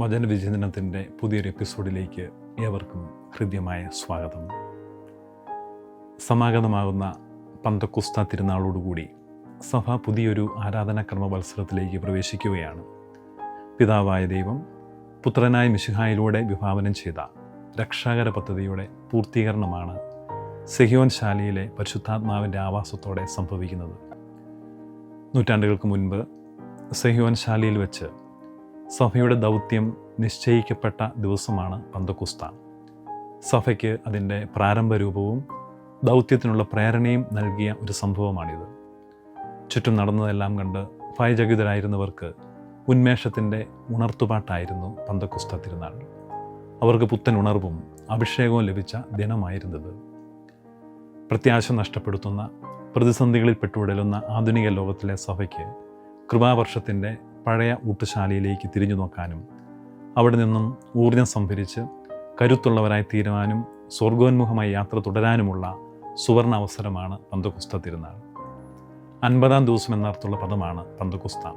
വചനവിചിന്തനത്തിന്റെ പുതിയൊരു എപ്പിസോഡിലേക്ക് ഏവർക്കും ഹൃദ്യമായ സ്വാഗതം. സമാഗതമാകുന്ന പന്തക്കുസ്ത തിരുനാളോടുകൂടി സഭ പുതിയൊരു ആരാധനാക്രമ മത്സരത്തിലേക്ക് പ്രവേശിക്കുകയാണ്. പിതാവായ ദൈവം പുത്രനായ മിശിഹായിലൂടെ വിഭാവനം ചെയ്ത രക്ഷാകര പദ്ധതിയുടെ പൂർത്തീകരണമാണ് സെഹിയോൻ ശാലയിലെ പരിശുദ്ധാത്മാവിന്റെ ആവാസത്തോടെ സംഭവിക്കുന്നത്. നൂറ്റാണ്ടുകൾക്ക് മുൻപ് സെഹിയോൻ ശാലയിൽ വെച്ച് സഭയുടെ ദൗത്യം നിശ്ചയിക്കപ്പെട്ട ദിവസമാണ് പന്തക്കുസ്ത സഭയ്ക്ക് അതിന്റെ പ്രാരംഭ രൂപവും ദൗത്യത്തിനുള്ള പ്രേരണയും നൽകിയ ഒരു സംഭവമാണിത്. ചുറ്റും നടന്നതെല്ലാം കണ്ട് ഭയചകിതരായിരുന്നവർക്ക് ഉന്മേഷത്തിന്റെ ഉണർത്തുപാട്ടായിരുന്നു പന്തക്കുസ്ത തിരുനാൾ. അവർക്ക് പുത്തൻ ഉണർവും അഭിഷേകവും ലഭിച്ച ദിനമായിരുന്നത്. പ്രത്യാശ നഷ്ടപ്പെടുത്തുന്ന പ്രതിസന്ധികളിൽ പെട്ടുവിടലുന്ന ആധുനിക ലോകത്തിലെ സഭയ്ക്ക് കൃപാവർഷത്തിന്റെ പഴയ ഊട്ടുശാലയിലേക്ക് തിരിഞ്ഞു നോക്കാനും അവിടെ നിന്നും ഊർജം സംഭരിച്ച് കരുത്തുള്ളവരായി തീരുവാനും സ്വർഗോന്മുഖമായ യാത്ര തുടരാനുമുള്ള സുവർണ അവസരമാണ് പന്തകുസ്ത തിരുനാൾ. അൻപതാം ദിവസം എന്നർത്ഥമുള്ള പദമാണ് പന്തകുസ്ത.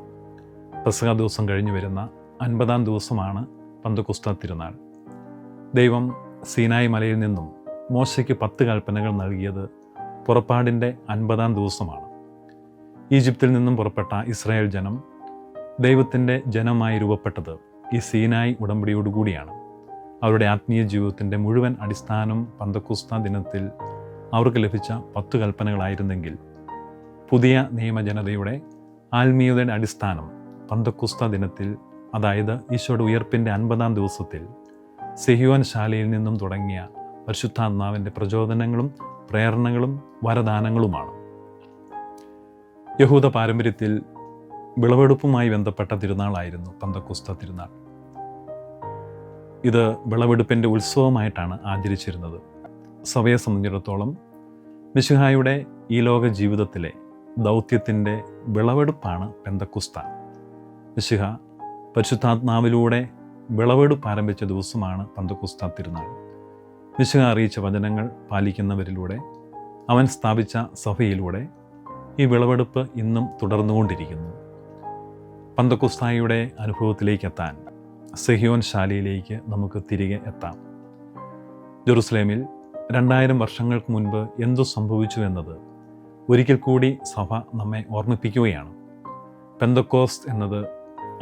പ്രസക ദിവസം കഴിഞ്ഞു വരുന്ന അൻപതാം ദിവസമാണ് പന്തകുസ്ത തിരുനാൾ. ദൈവം സീനായി മലയിൽ നിന്നും മോശയ്ക്ക് പത്ത് കൽപ്പനകൾ നൽകിയത് പുറപ്പാടിന്റെ അൻപതാം ദിവസമാണ്. ഈജിപ്തിൽ നിന്നും പുറപ്പെട്ട ഇസ്രായേൽ ജനം ദൈവത്തിന്റെ ജനമായി രൂപപ്പെട്ടത് ഈ സീനായി ഉടമ്പടിയോടുകൂടിയാണ്. അവരുടെ ആത്മീയ ജീവിതത്തിന്റെ മുഴുവൻ അടിസ്ഥാനം പന്തക്കുസ്ത ദിനത്തിൽ അവർക്ക് ലഭിച്ച പത്ത് കൽപ്പനകളായിരുന്നെങ്കിൽ പുതിയ നിയമജനതയുടെ ആത്മീയതയുടെ അടിസ്ഥാനം പന്തക്കുസ്ത ദിനത്തിൽ അതായത് ഈശോയുടെ ഉയർപ്പിന്റെ അൻപതാം ദിവസത്തിൽ സെഹിയോൻ ശാലയിൽ നിന്നും തുടങ്ങിയ പരിശുദ്ധാത്മാവിന്റെ പ്രചോദനങ്ങളും പ്രേരണകളും വരദാനങ്ങളുമാണ്. യഹൂദ പാരമ്പര്യത്തിൽ വിളവെടുപ്പുമായി ബന്ധപ്പെട്ട തിരുനാളായിരുന്നു പന്തക്കുസ്ത തിരുനാൾ. ഇത് വിളവെടുപ്പിന്റെ ഉത്സവമായിട്ടാണ് ആചരിച്ചിരുന്നത്. സഭയെ സംബന്ധിച്ചിടത്തോളം മിശുഹായുടെ ഈ ലോക ജീവിതത്തിലെ ദൗത്യത്തിന്റെ വിളവെടുപ്പാണ് പെന്തക്കുസ്ത. മിശുഹ പരിശുദ്ധാത്മാവിലൂടെ വിളവെടുപ്പ് ആരംഭിച്ച ദിവസമാണ് പന്തക്കുസ്ത തിരുനാൾ. മിശുഹ അറിയിച്ച വചനങ്ങൾ പാലിക്കുന്നവരിലൂടെ അവൻ സ്ഥാപിച്ച സഭയിലൂടെ ഈ വിളവെടുപ്പ് ഇന്നും തുടർന്നുകൊണ്ടിരിക്കുന്നു. പന്തക്കുസ്തായുടെ അനുഭവത്തിലേക്ക് എത്താൻ സെഹിയോൻ ശാലയിലേക്ക് നമുക്ക് തിരികെ എത്താം. ജെറുസലേമിൽ രണ്ടായിരം വർഷങ്ങൾക്ക് മുൻപ് എന്തു സംഭവിച്ചു എന്നത് ഒരിക്കൽ കൂടി സഭ നമ്മെ ഓർമ്മിപ്പിക്കുകയാണ്. പെന്തക്കോസ് എന്നത്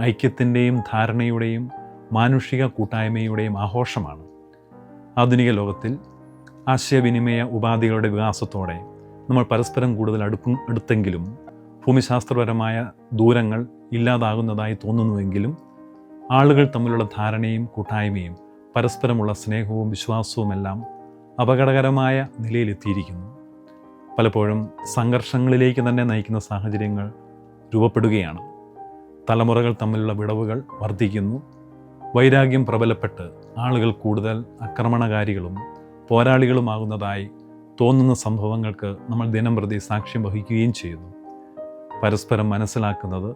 ഐക്യത്തിന്റെയും ധാരണയുടെയും മാനുഷിക കൂട്ടായ്മയുടെയും ആഘോഷമാണ്. ആധുനിക ലോകത്തിൽ ആശയവിനിമയ ഉപാധികളുടെ വികാസത്തോടെ നമ്മൾ പരസ്പരം കൂടുതൽ അടുക്കും അടുത്തെങ്കിലും ഭൂമിശാസ്ത്രപരമായ ദൂരങ്ങൾ ഇല്ലാതാകുന്നതായി തോന്നുന്നുവെങ്കിലും ആളുകൾ തമ്മിലുള്ള ധാരണയും കൂട്ടായ്മയും പരസ്പരമുള്ള സ്നേഹവും വിശ്വാസവുമെല്ലാം അപകടകരമായ നിലയിലെത്തിയിരിക്കുന്നു. പലപ്പോഴും സംഘർഷങ്ങളിലേക്ക് തന്നെ നയിക്കുന്ന സാഹചര്യങ്ങൾ രൂപപ്പെടുകയാണ്. തലമുറകൾ തമ്മിലുള്ള വിടവുകൾ വർദ്ധിക്കുന്നു. വൈരാഗ്യം പ്രബലപ്പെട്ട് ആളുകൾ കൂടുതൽ ആക്രമണകാരികളും പോരാളികളുമാകുന്നതായി തോന്നുന്ന സംഭവങ്ങൾക്ക് നമ്മൾ ദിനം പ്രതി സാക്ഷ്യം വഹിക്കുകയും ചെയ്യുന്നു. പരസ്പരം മനസ്സിലാക്കുന്നത്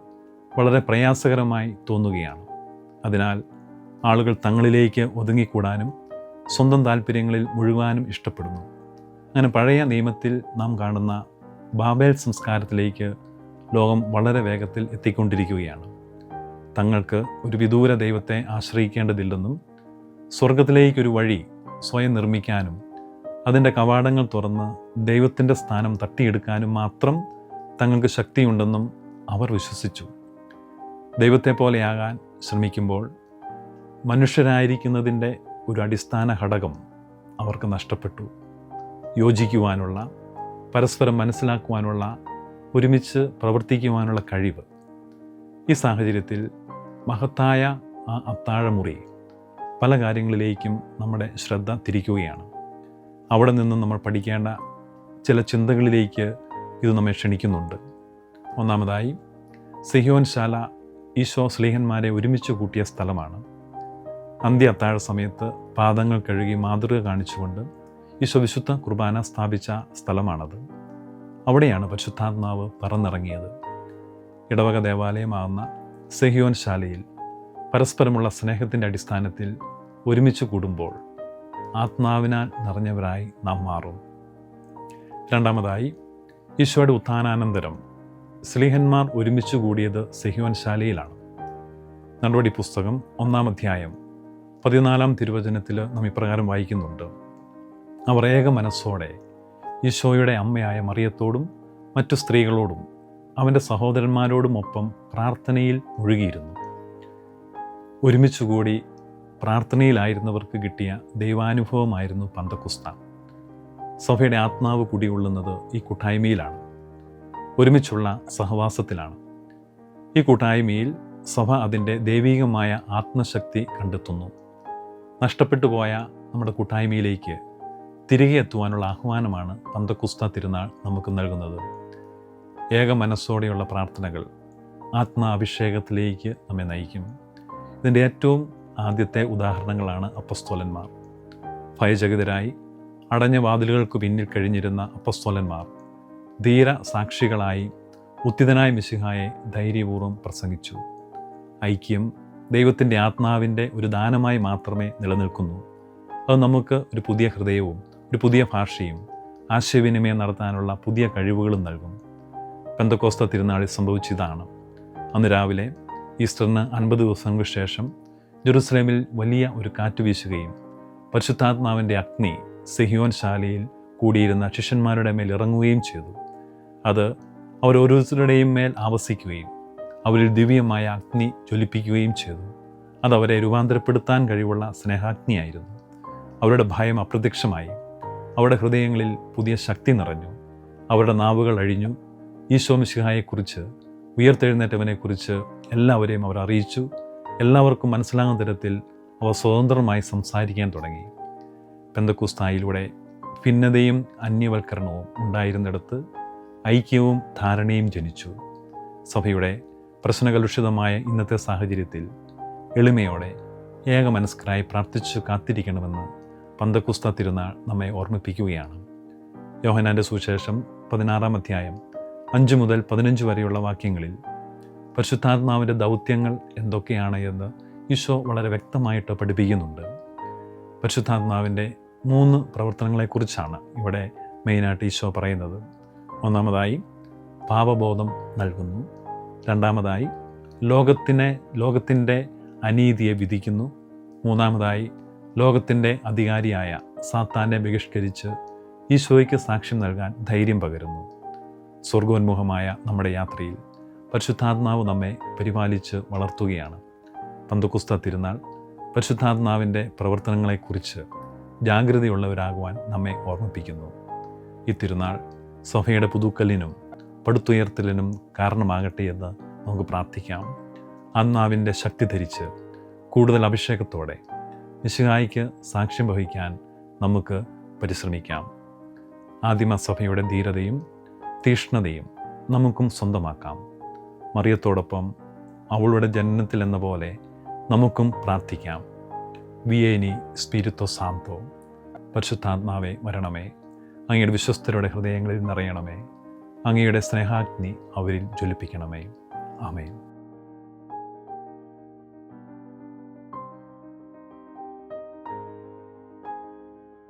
വളരെ പ്രയാസകരമായി തോന്നുകയാണ്. അതിനാൽ ആളുകൾ തങ്ങളിലേക്ക് ഒതുങ്ങിക്കൂടാനും സ്വന്തം താല്പര്യങ്ങളിൽ മുഴുകാനും ഇഷ്ടപ്പെടുന്നു. അങ്ങനെ പഴയ നിയമത്തിൽ നാം കാണുന്ന ബാബേൽ സംസ്കാരത്തിലേക്ക് ലോകം വളരെ വേഗത്തിൽ എത്തിക്കൊണ്ടിരിക്കുകയാണ്. തങ്ങൾക്ക് ഒരു വിദൂര ദൈവത്തെ ആശ്രയിക്കേണ്ടതില്ലെന്നും സ്വർഗത്തിലേക്കൊരു വഴി സ്വയം നിർമ്മിക്കാനും അതിന്റെ കവാടങ്ങൾ തുറന്ന് ദൈവത്തിന്റെ സ്ഥാനം തട്ടിയെടുക്കാനും മാത്രം തങ്ങൾക്ക് ശക്തിയുണ്ടെന്നും അവർ വിശ്വസിച്ചു. ദൈവത്തെ പോലെയാകാൻ ശ്രമിക്കുമ്പോൾ മനുഷ്യരായിരിക്കുന്നതിന്റെ ഒരു അടിസ്ഥാന ഘടകം അവർക്ക് നഷ്ടപ്പെട്ടു. യോജിക്കുവാനുള്ള പരസ്പരം മനസ്സിലാക്കുവാനുള്ള ഒരുമിച്ച് പ്രവർത്തിക്കുവാനുള്ള കഴിവ്. ഈ സാഹചര്യത്തിൽ മഹത്തായ ആ അത്താഴമുറി പല കാര്യങ്ങളിലേക്കും നമ്മുടെ ശ്രദ്ധ തിരിക്കുകയാണ്. അവിടെ നിന്നും നമ്മൾ പഠിക്കേണ്ട ചില ചിന്തകളിലേക്ക് ഇത് നമ്മെ ക്ഷണിക്കുന്നുണ്ട്. ഒന്നാമതായി സിഹിയോൻ ശാല ഈശോ സ്ലീഹന്മാരെ ഒരുമിച്ച് കൂട്ടിയ സ്ഥലമാണ്. അന്ത്യ അത്താഴ സമയത്ത് പാദങ്ങൾ കഴുകി മാതൃക കാണിച്ചുകൊണ്ട് ഈശോ വിശുദ്ധ കുർബാന സ്ഥാപിച്ച സ്ഥലമാണത്. അവിടെയാണ് പരിശുദ്ധാത്മാവ് പറന്നിറങ്ങിയത്. ഇടവക ദേവാലയമാകുന്ന സെഹിയോൻ ശാലയിൽ പരസ്പരമുള്ള സ്നേഹത്തിന്റെ അടിസ്ഥാനത്തിൽ ഒരുമിച്ച് കൂടുമ്പോൾ ആത്മാവിനാൽ നിറഞ്ഞവരായി നാം മാറും. രണ്ടാമതായി ഈശോയുടെ ഉത്ഥാനാനന്തരം സ്ലീഹന്മാർ ഒരുമിച്ച് കൂടിയത് സെഹിയോൻ ശാലയിലാണ്. നടപടി പുസ്തകം ഒന്നാം അധ്യായം പതിനാലാം തിരുവചനത്തിൽ നാം ഇപ്രകാരം വായിക്കുന്നുണ്ട്. അവർ ഏക മനസ്സോടെ ഈശോയുടെ അമ്മയായ മറിയത്തോടും മറ്റു സ്ത്രീകളോടും അവന്റെ സഹോദരന്മാരോടുമൊപ്പം പ്രാർത്ഥനയിൽ മുഴുകിയിരുന്നു. ഒരുമിച്ചുകൂടി പ്രാർത്ഥനയിലായിരുന്നവർക്ക് കിട്ടിയ ദൈവാനുഭവമായിരുന്നു പന്തക്കുസ്ത. സഭയുടെ ആത്മാവ് കുടികൊള്ളുന്നത് ഈ കൂട്ടായ്മയിലാണ്. ഒരുമിച്ചുള്ള സഹവാസത്തിലാണ്. ഈ കൂട്ടായ്മയിൽ സഭ അതിന്റെ ദൈവികമായ ആത്മശക്തി കണ്ടെത്തുന്നു. നഷ്ടപ്പെട്ടു പോയ നമ്മുടെ കൂട്ടായ്മയിലേക്ക് തിരികെ എത്തുവാനുള്ള ആഹ്വാനമാണ് പന്തക്കുസ്ത തിരുനാൾ നമുക്ക് നൽകുന്നത്. ഏക മനസ്സോടെയുള്ള പ്രാർത്ഥനകൾ ആത്മാഭിഷേകത്തിലേക്ക് നമ്മെ നയിക്കും. ഇതിന്റെ ഏറ്റവും ആദ്യത്തെ ഉദാഹരണങ്ങളാണ് അപ്പസ്തോലന്മാർ. ഭയചകിതരായി അടഞ്ഞ വാതിലുകൾക്ക് പിന്നിൽ കഴിഞ്ഞിരുന്ന അപ്പസ്തോലന്മാർ ധീര സാക്ഷികളായി ഉത്തിതനായ മിശിഹായെ ധൈര്യപൂർവം പ്രസംഗിച്ചു. ഐക്യം ദൈവത്തിന്റെ ആത്മാവിന്റെ ഒരു ദാനമായി മാത്രമേ നിലനിൽക്കുന്നു. അത് നമുക്ക് ഒരു പുതിയ ഹൃദയവും ഒരു പുതിയ ഭാഷയും ആശയവിനിമയം നടത്താനുള്ള പുതിയ കഴിവുകളും നൽകും. പെന്തക്കോസ്ത തിരുനാളിൽ സംഭവിച്ചതാണ് അന്ന് രാവിലെ ഈസ്റ്ററിന് അൻപത് ദിവസങ്ങൾക്ക് ശേഷം ജെറുസലേമിൽ വലിയ ഒരു കാറ്റ് വീശുകയും പരിശുദ്ധാത്മാവിന്റെ അഗ്നി സെഹിയോൻ ശാലയിൽ കൂടിയിരുന്ന ശിഷ്യന്മാരുടെ മേൽ ഇറങ്ങുകയും ചെയ്തു. അത് അവരോരോരുത്തരുടെയും മേൽ ആവസിക്കുകയും അവരിൽ ദിവ്യമായ അഗ്നി ജ്വലിപ്പിക്കുകയും ചെയ്തു. അതവരെ രൂപാന്തരപ്പെടുത്താൻ കഴിവുള്ള സ്നേഹാഗ്നിയായിരുന്നു. അവരുടെ ഭയം അപ്രത്യക്ഷമായി. അവരുടെ ഹൃദയങ്ങളിൽ പുതിയ ശക്തി നിറഞ്ഞു. അവരുടെ നാവുകൾ അഴിഞ്ഞു. ഈശോ മിശിഹായെക്കുറിച്ച് ഉയർത്തെഴുന്നേറ്റവനെക്കുറിച്ച് എല്ലാവരെയും അവർ അറിയിച്ചു. എല്ലാവർക്കും മനസ്സിലാകുന്ന തരത്തിൽ അവർ സ്വതന്ത്രമായി സംസാരിക്കാൻ തുടങ്ങി. പെന്തക്കുസ്തായിലൂടെ ഭിന്നതയും അന്യവൽക്കരണവും ഉണ്ടായിരുന്നിടത്ത് ഐക്യവും ധാരണയും ജനിച്ചു. സഭയുടെ പ്രശ്നകലുഷിതമായ ഇന്നത്തെ സാഹചര്യത്തിൽ എളിമയോടെ ഏകമനസ്കരായി പ്രാർത്ഥിച്ചു കാത്തിരിക്കണമെന്ന് പന്തക്കുസ്ത തിരുനാൾ നമ്മെ ഓർമ്മിപ്പിക്കുകയാണ്. യോഹനാന്റെ സുശേഷം പതിനാറാം അധ്യായം അഞ്ച് മുതൽ പതിനഞ്ച് വരെയുള്ള വാക്യങ്ങളിൽ പരിശുദ്ധാത്മാവിന്റെ ദൗത്യങ്ങൾ എന്തൊക്കെയാണ് എന്ന് ഈശോ വളരെ വ്യക്തമായിട്ട് പഠിപ്പിക്കുന്നുണ്ട്. പരിശുദ്ധാത്മാവിന്റെ മൂന്ന് പ്രവർത്തനങ്ങളെക്കുറിച്ചാണ് ഇവിടെ മെയിനായിട്ട് ഈശോ പറയുന്നത്. ഒന്നാമതായി പാപബോധം നൽകുന്നു. രണ്ടാമതായി ലോകത്തിനെ ലോകത്തിന്റെ അനീതിയെ വിധിക്കുന്നു. മൂന്നാമതായി ലോകത്തിന്റെ അധികാരിയായ സാത്താനെ ബഹിഷ്കരിച്ച് ഈശോയ്ക്ക് സാക്ഷ്യം നൽകാൻ ധൈര്യം പകരുന്നു. സ്വർഗോന്മുഖമായ നമ്മുടെ യാത്രയിൽ പരിശുദ്ധാത്മാവ് നമ്മെ പരിപാലിച്ച് വളർത്തുകയാണ്. പന്തുക്കുസ്ത തിരുനാൾ പരിശുദ്ധാത്മാവിന്റെ പ്രവർത്തനങ്ങളെക്കുറിച്ച് ജാഗ്രതയുള്ളവരാകുവാൻ നമ്മെ ഓർമ്മിപ്പിക്കുന്നു. ഈ തിരുനാൾ സഭയുടെ പുതുക്കലിനും പടുത്തുയർത്തലിനും കാരണമാകട്ടെ എന്ന് നമുക്ക് പ്രാർത്ഥിക്കാം. ആത്മാവിന്റെ ശക്തി ധരിച്ച് കൂടുതൽ അഭിഷേകത്തോടെ നിശുകായിക്ക് സാക്ഷ്യം വഹിക്കാൻ നമുക്ക് പരിശ്രമിക്കാം. ആദിമസഭയുടെ ധീരതയും തീഷ്ണതയും നമുക്കും സ്വന്തമാക്കാം. മറിയത്തോടൊപ്പം അവളുടെ ജനനത്തിലെന്ന പോലെ നമുക്കും പ്രാർത്ഥിക്കാം. വിയേനി സ്പിരിത്തോ സാന്തോ പരിശുദ്ധാത്മാവെ മരണമേ അങ്ങയുടെ വിശ്വസ്തരുടെ ഹൃദയങ്ങളിൽ നിറയണമേ. അങ്ങയുടെ സ്നേഹാഗ്നി അവരിൽ ജ്വലിപ്പിക്കണമേ. ആമേൻ.